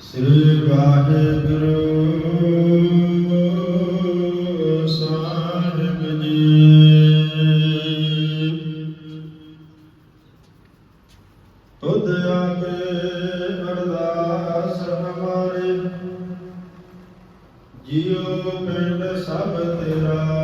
ਸ੍ਰੀ ਵਾਹਿਗੁਰੂ ਸਾਹਿਬ ਜੀ ਤੁਧ ਪਿੰਡ ਸਭ ਤੇਰਾ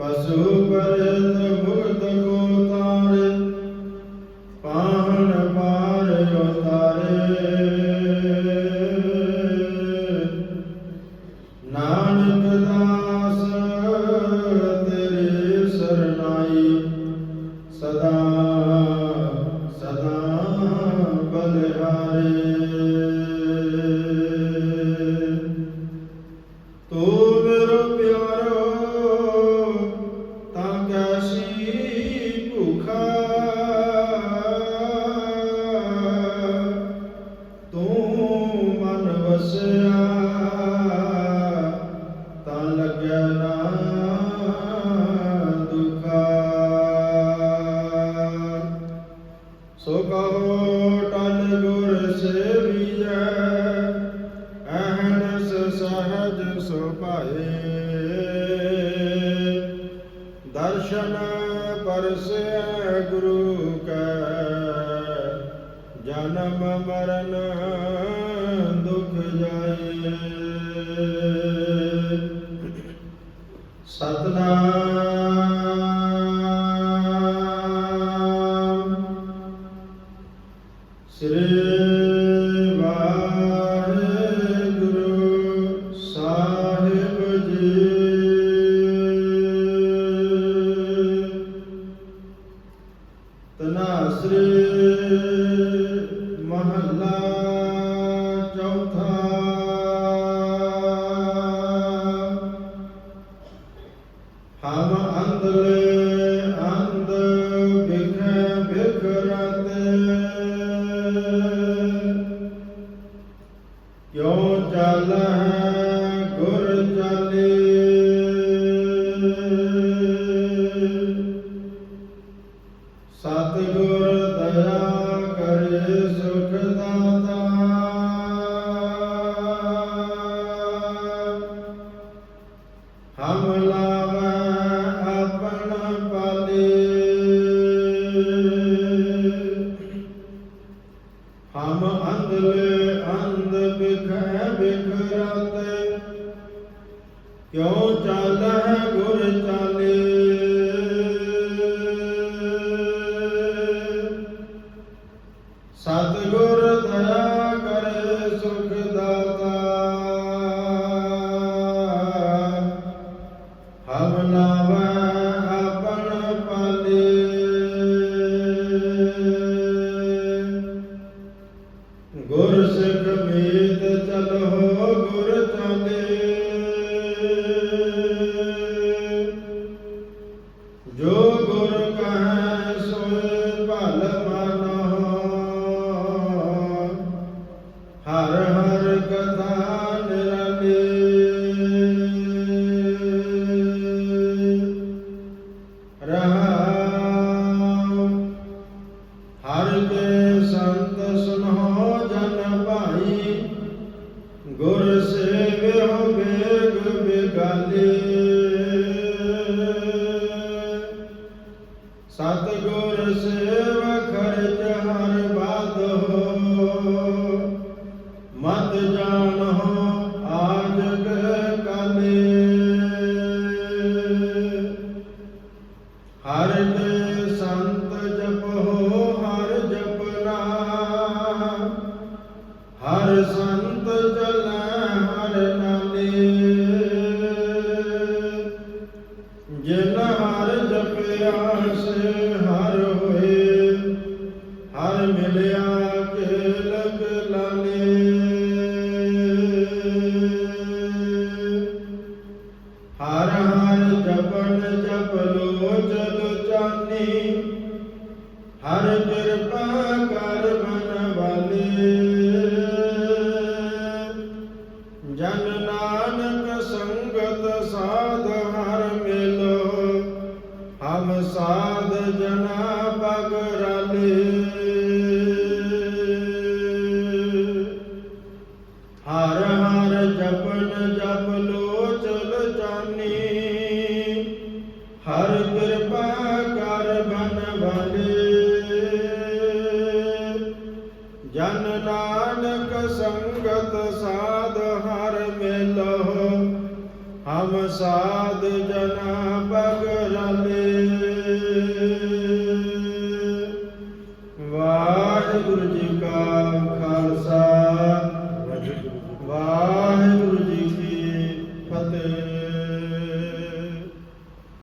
ਪਸ਼ੂ ਪਰ ਹਮ ਲਾਵਾਂ ਆਪਣਾ ਪਾਲੇ। ਹਮ ਅੰਧਲੇ ਅੰਧ ਬਿਖੈ ਬਿਖਰਾਤੇ। ਕਿਉ ਚੱਲ ਹੈ ਗੁਰ ਚਾਲੇ? ਜੋ ਗੁਰ ਕਹੈ ਸੋਇ ਭਲ ਮਨੋ ਹਰ ਹਰ ਕਥਾ ਨਿਰਲੇ ਰਹਾ ਹਰ ਕੇ ਸੰਤ ਸੁਨੋ ਜਨ ਭਾਈ। ਗੁਰ ਸੇਵਿਓ ਬੇਗ ਬਿਗਾਲੇ। ਸਤਗੁਰ ਸੇਵ ਖਰਚ ਹਰ ਹਰ ਜਪਨ ਜਪ ਜਲ ਜਾਨੀ ਹਰ ਕਿਰਪਾ ਕਰ ਮਨ ਵਾਲੇ। ਜਨ ਨਾਨਕ ਸੰਗਤ ਸਾਧ ਹਰ ਮਿਲੋ। ਹਮ ਸਾਧ ਜਨਾ ਪਗ ਰਾਲੇ। ਹਰ ਹਰ ਜਪਨ ਜਪ ਲੋਚਨ ਜਨ ਨਾਨਕ ਸੰਗਤ ਸਾਧ ਹਰ ਮਿਲੋ ਹਮ ਸਾਧ ਜਨਾ